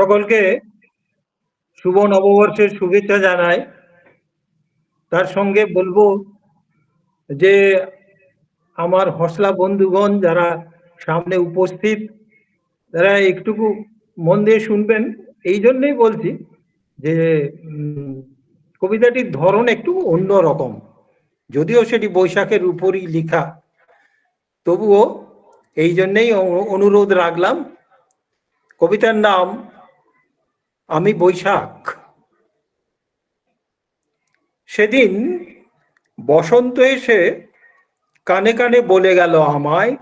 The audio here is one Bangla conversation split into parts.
সকলকে শুভ নববর্ষের শুভেচ্ছা জানাই। তার সঙ্গে বলব যে, আমার হসলা বন্ধুগণ যারা সামনে উপস্থিত, তারা একটুকু মন দিয়ে শুনবেন। এই জন্যই বলছি যে কবিতাটির ধরন একটু অন্য রকম। যদিও সেটি বৈশাখের উপরই লেখা, তবুও এই জন্যেই অনুরোধ রাখলাম। কবিতার নাম আমি বৈশাখ। সেদিন বসন্ত এসে কানে কানে বলে গেল আমায়,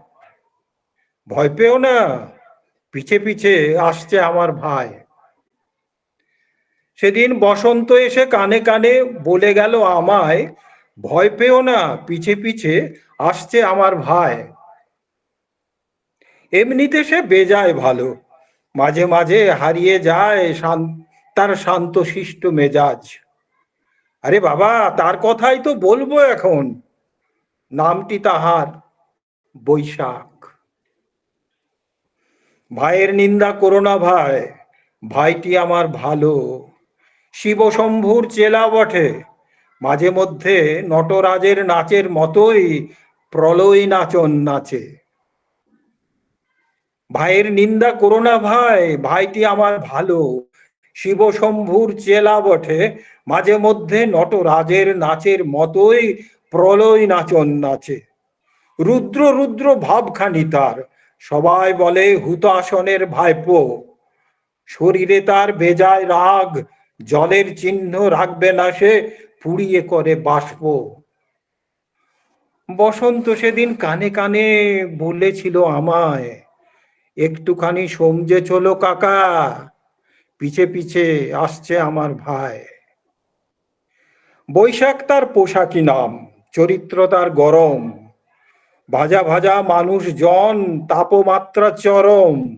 ভয় পেও না, পিছে পিছে আসছে আমার ভাই। সেদিন বসন্ত এসে কানে কানে বলে গেল আমায়, ভয় পেও না, পিছে পিছে আসছে আমার ভাই। এমনিতে সে বেজায় ভালো। মাঝে মাঝে হারিয়ে যায় তার শান্ত শিষ্ট মেজাজ। আরে বাবা, তার কথাই তো বলব এখন। নামটি তাহার বৈশাখ। ভাইয়ের নিন্দা করো না ভাই, ভাইটি আমার ভালো। শিবশম্ভুর চেলা বটে, মাঝে মধ্যে নটরাজের নাচের মতোই প্রলয় নাচন নাচে। ভাইয়ের নিন্দা করো না ভাই, ভাইটি আমার ভালো। শিব শম্ভুর চেলা বটে, মাঝে মধ্যে নটরাজের নাচের মতোই প্রলয় নাচন নাচে। রুদ্র রুদ্র ভাবখানি তার, সবাই বলে হুতাসনের ভাইপো। শরীরে তার বেজায় রাগ, জলের চিহ্ন রাখবে না সে, পুড়িয়ে করে বাষ্প। বসন্ত সেদিন কানে কানে বলেছিল আমায় একটুখানি সমঝে চলো কাকা। পিছে পিছে আসছে আমার ভাই। বৈশাখ তার পোশাকি নাম, চরিত্র তার গরম। ভাজা ভাজা মানুষ জন, তাপমাত্রা চরম।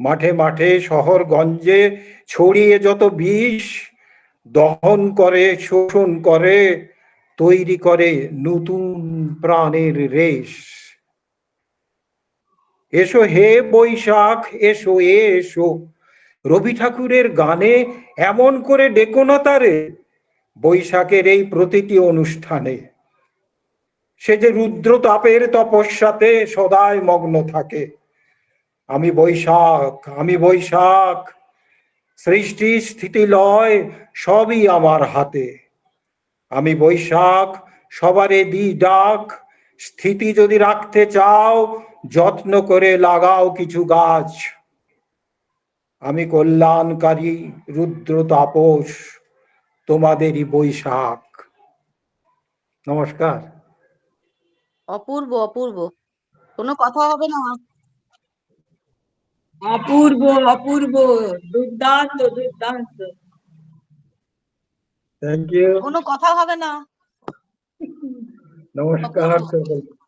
মাঠে মাঠে শহর গঞ্জে ছড়িয়ে যত বিষ, দহন করে, শোষণ করে, তৈরি করে নতুন প্রাণের রেশ। এসো হে বৈশাখ, এসো এসো। রবি ঠাকুরের গানে এমন করে ডেকো না তারে বৈশাখের এই প্রতিটি অনুষ্ঠানে। সে যে রুদ্র তাপের তপস্যাতে সদাই মগ্ন থাকে। আমি বৈশাখ আমি বৈশাখ, সৃষ্টি স্থিতি লয় সবই আমার হাতে। আমি বৈশাখ, সবারে দি ডাক স্থিতি যদি রাখতে চাও যত্ন করে লাগাও কিছু গাছ। আমি কল্যাণকারী রুদ্র তাপস তোমাদেরই বৈশাখ। নমস্কার। অপূর্ব অপূর্ব। কোনো কথা হবে না? অপূর্ব অপূর্ব। দুর্দান্ত দুর্দান্ত। থ্যাংক ইউ কোনো কথা হবে না? নমস্কার সকলকে।